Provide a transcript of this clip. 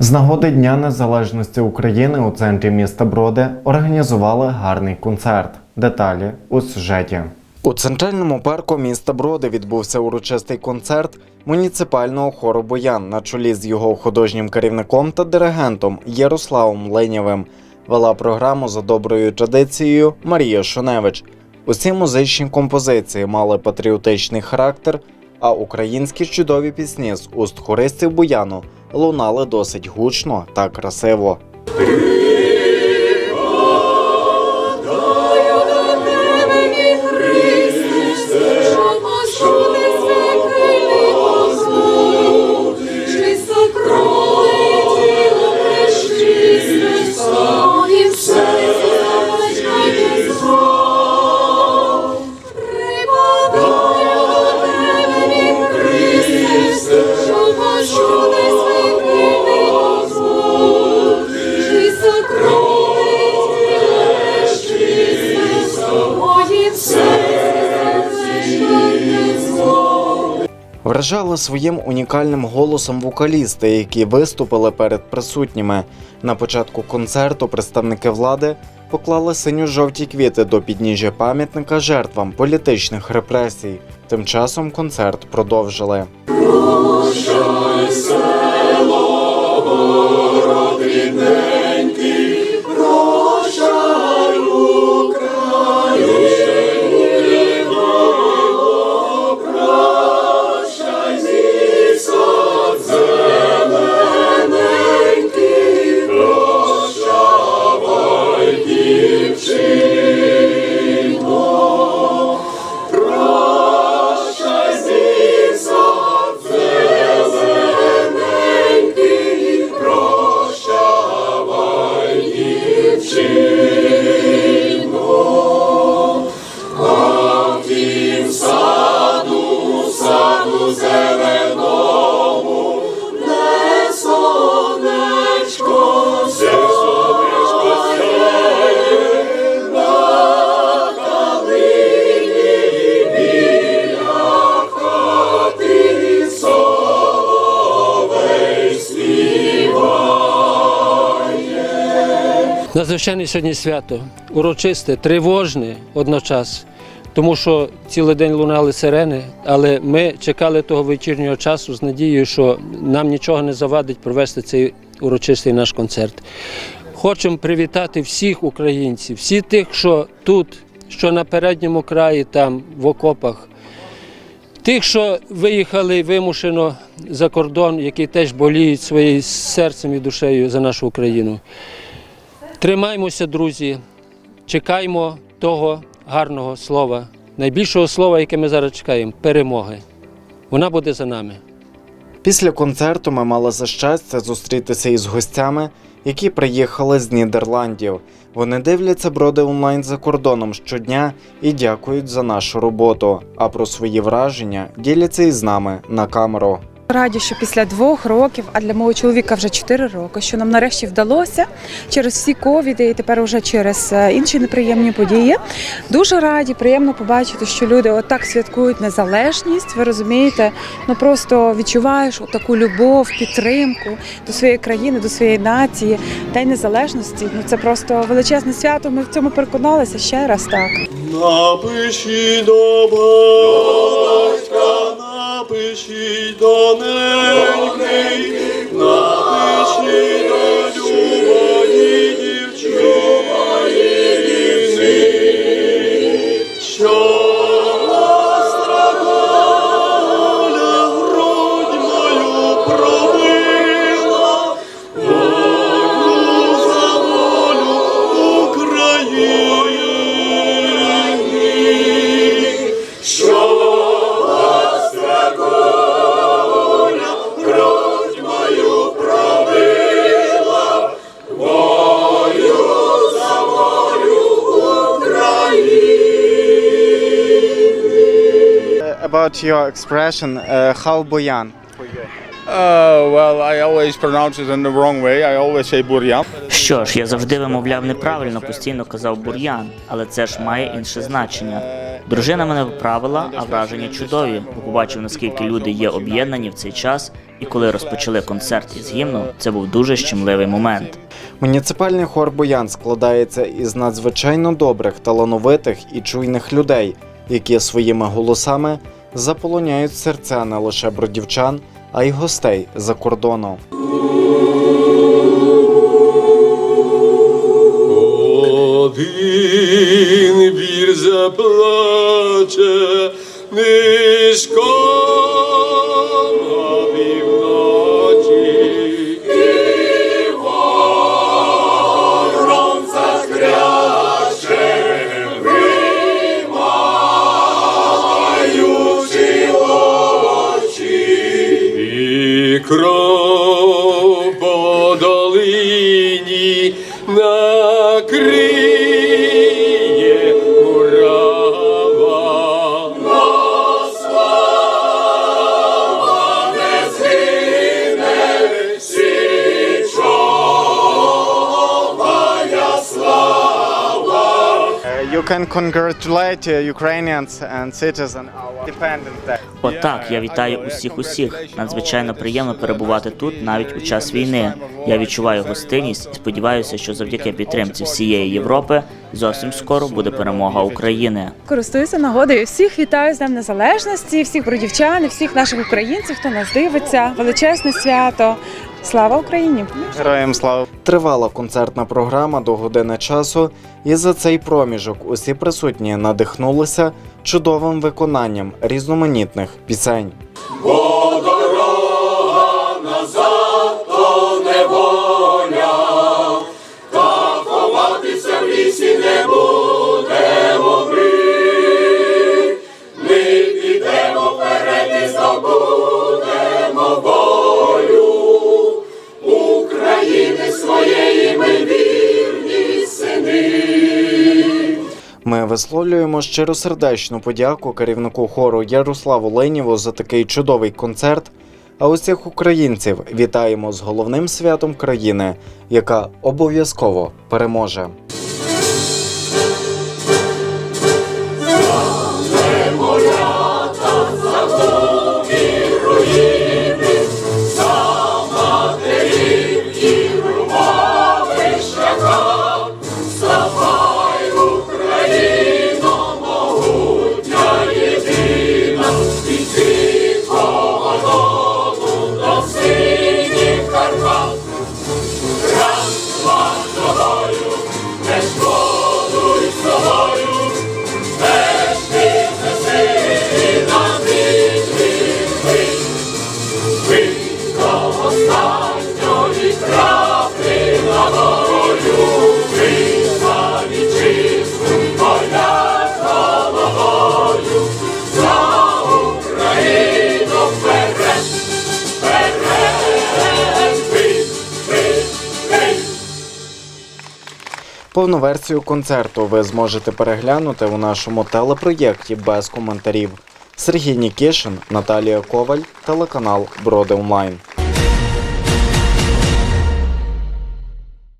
З нагоди Дня Незалежності України у центрі міста Броди організували гарний концерт. Деталі у сюжеті. У центральному парку міста Броди відбувся урочистий концерт муніципального хору Боян на чолі з його художнім керівником та диригентом Ярославом Ленєвим. Вела програму за доброю традицією Марія Шуневич. Усі музичні композиції мали патріотичний характер, а українські чудові пісні з уст хористів Буяну лунали досить гучно та красиво. Вражали своїм унікальним голосом вокалісти, які виступили перед присутніми. На початку концерту представники влади поклали синьо-жовті квіти до підніжжя пам'ятника жертвам політичних репресій. Тим часом концерт продовжили. Надзвичайне сьогодні свято, урочисте, тривожне одночас, тому що цілий день лунали сирени, але ми чекали того вечірнього часу з надією, що нам нічого не завадить провести цей урочистий наш концерт. Хочемо привітати всіх українців, всіх тих, що тут, що на передньому краї, там в окопах, тих, що виїхали вимушено за кордон, які теж боліють своїм серцем і душею за нашу Україну. Тримаймося, друзі, чекаймо того гарного слова, найбільшого слова, яке ми зараз чекаємо перемоги. Вона буде за нами. Після концерту ми мали за щастя зустрітися із гостями, які приїхали з Нідерландів. Вони дивляться броди онлайн за кордоном щодня і дякують за нашу роботу. А про свої враження діляться із нами на камеру. Раді, що після двох років, а для мого чоловіка вже чотири роки, що нам нарешті вдалося через всі ковіди і тепер вже через е, інші неприємні події. Дуже раді, приємно побачити, що люди отак святкують незалежність. Ви розумієте, ну просто відчуваєш таку любов, підтримку до своєї країни, до своєї нації, День незалежності. Ну це просто величезне свято. Ми в цьому переконалися ще раз так. Напишіть до батька, напишіть до неньки, About your expression, how Boyan for you? Uh, well, I always pronounce it in the wrong way. I always say buryan. Що ж, я завжди вимовляв неправильно, постійно казав бур'ян, але це ж має інше значення. Дружина мене вправила, а враження чудові, бо побачив, наскільки люди є об'єднані в цей час, і коли розпочали концерт із гімну, це був дуже щемливий момент. Муніципальний хор Боян складається із надзвичайно добрих, талановитих і чуйних людей, які своїми голосами заполоняють серця не лише бродівчан, а й гостей за кордону. Один вір заплаче, нишком can congratulate Ukrainians and citizens Отак, я вітаю усіх усіх. Надзвичайно приємно перебувати тут навіть у час війни. Я відчуваю гостинність і сподіваюся, що завдяки підтримці всієї Європи зовсім скоро буде перемога України. Користуюся нагодою. Всіх вітаю з Днем Незалежності, всіх бродівчан, всіх наших українців, хто нас дивиться. Величезне свято. Слава Україні! Героям слава! Тривала концертна програма до години часу, і за цей проміжок усі присутні надихнулися чудовим виконанням різноманітних пісень. Ми висловлюємо щиросердечну подяку керівнику хору Ярославу Ленєву за такий чудовий концерт. А усіх українців вітаємо з головним святом країни, яка обов'язково переможе. Повну версію концерту ви зможете переглянути у нашому телепроєкті без коментарів. Сергій Нікішин, Наталія Коваль, телеканал Броди Онлайн.